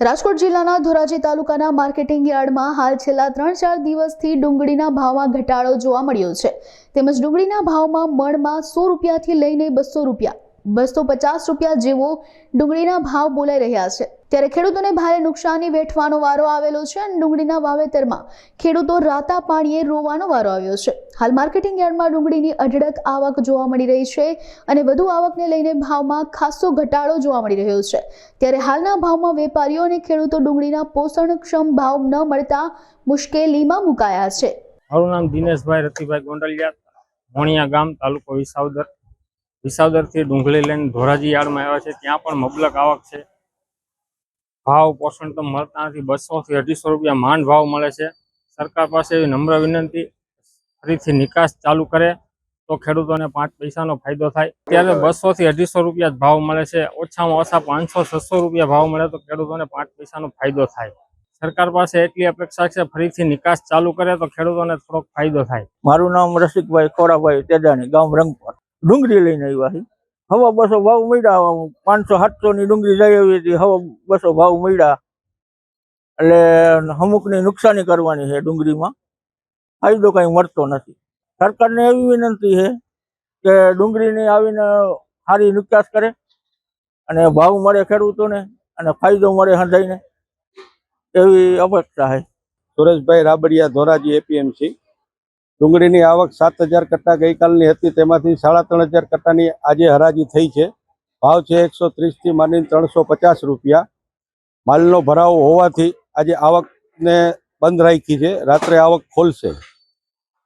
રાજકોટ જિલ્લાના ધોરાજી તાલુકાના માર્કેટિંગ યાર્ડમાં હાલ છેલ્લા ત્રણ ચાર દિવસથી ડુંગળીના ભાવમાં ઘટાડો જોવા મળ્યો છે. તેમજ ડુંગળીના ભાવમાં મણમાં સો રૂપિયાથી લઈને બસો રૂપિયા, બસો પચાસ રૂપિયા જેવો ડુંગળીના ભાવ બોલાઈ રહ્યા છે. ત્યારે ખેડૂતોને ભારે નુકસાની વેઠવાનો વારો આવેલો છે અને ડુંગળીના વાવેતરમાં ખેડૂતો રાતા પાણીએ રોવાનો વારો આવ્યો છે. હાલ માર્કેટિંગ યાર્ડમાં ડુંગળીની અઢળક આવક જોવા મળી રહી છે અને વધુ આવકને લઈને ભાવમાં ખાસો ઘટાડો જોવા મળી રહ્યો છે. ત્યારે હાલના ભાવમાં વેપારીઓ અને ખેડૂતો ડુંગળીના પોષણક્ષમ ભાવ ન મળતા મુશ્કેલીમાં મુકાયા છે. મારું નામ દિનેશભાઈ રતિભાઈ ગોંડલિયા, મોણિયા ગામ, તાલુકો વિસાવદર. વિસાવદરથી ડુંગળી લઈને ધોરાજી યાર્ડમાં આવ્યા છે. ત્યાં પણ મબલક આવક છે. ભાવ પોષણ તો મળતા નથી. બસો થી અઢીસો રૂપિયા માંડ ભાવ મળે છે. સરકાર પાસે એવી નમ્ર વિનંતી, ફરીથી નિકાસ ચાલુ કરે તો ખેડૂતોને પાંચ પૈસાનો ફાયદો થાય. ત્યારે બસો થી અઢીસો રૂપિયા જ ભાવ મળે છે. ઓછામાં ઓછા પાંચસો, છસો રૂપિયા ભાવ મળે તો ખેડૂતોને પાંચ પૈસાનો ફાયદો થાય. સરકાર પાસે એટલી અપેક્ષા છે, ફરીથી નિકાસ ચાલુ કરે તો ખેડૂતોને થોડોક ફાયદો થાય. મારું નામ રસિકભાઈ ખોરાભાઈ તેજાણી ગામ રંગપર. ડુંગળી લઈને આવ્યા છે હવા બસો ભાવ મળ્યા પાંચસો સાતસો ની ડુંગળી જઈ આવી હતી, હવા બસો ભાવ મળ્યા. એટલે અમુકની નુકસાની કરવાની છે ડુંગળીમાં. ફાયદો કઈ મળતો નથી. સરકારને એવી વિનંતી છે કે ડુંગળીની આવીને સારી નિકાસ કરે અને ભાવ મળે ખેડૂતોને અને ફાયદો મળે હંધાઈને. એવી અપેક્ષા છે. સુરેશભાઈ રાબડિયા ધોરાજી એપીએમસી ડુંગળીની આવક સાત હજાર કટ્ટા ગઈકાલની હતી. તેમાંથી સાડા ત્રણ હજાર કટ્ટાની આજે હરાજી થઈ છે. ભાવ છે એકસો ત્રીસથી માંડીને ત્રણસો પચાસ રૂપિયા. માલનો ભરાવો હોવાથી આજે આવકને બંધ રાખી છે. રાત્રે આવક ખોલશે.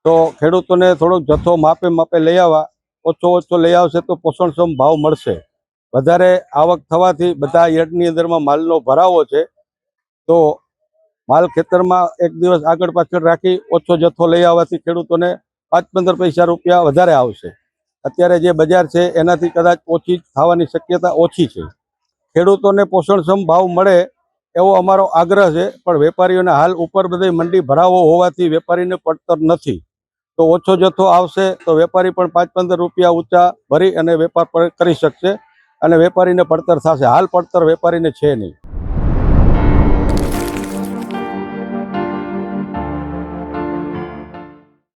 તો ખેડૂતોને થોડોક જથ્થો માપે માપે લઈ આવવા, ઓછો ઓછો લઈ આવશે તો પોષણક્ષમ ભાવ મળશે. વધારે આવક થવાથી બધા યર્ડની અંદરમાં માલનો ભરાવો છે. તો માલ ખેતરમાં એક દિવસ આગળ પાછળ રાખી ઓછો જથ્થો લઈ આવવાથી ખેડૂતોને પાંચ પંદર પૈસા રૂપિયા વધારે આવશે. અત્યારે જે બજાર છે, એનાથી કદાચ ઓછી થવાની શક્યતા ઓછી છે. ખેડૂતોને પોષણક્ષમ ભાવ મળે એવો અમારો આગ્રહ છે, પણ વેપારીઓને હાલ ઉપર બધી મંડી ભરાવો હોવાથી વેપારીને પડતર નથી. તો ઓછો જથ્થો આવશે તો વેપારી પણ પાંચ પંદર રૂપિયા ઊંચા ભરી અને વેપાર પર કરી શકશે અને વેપારીને પડતર થશે. હાલ પડતર વેપારીને છે નહીં.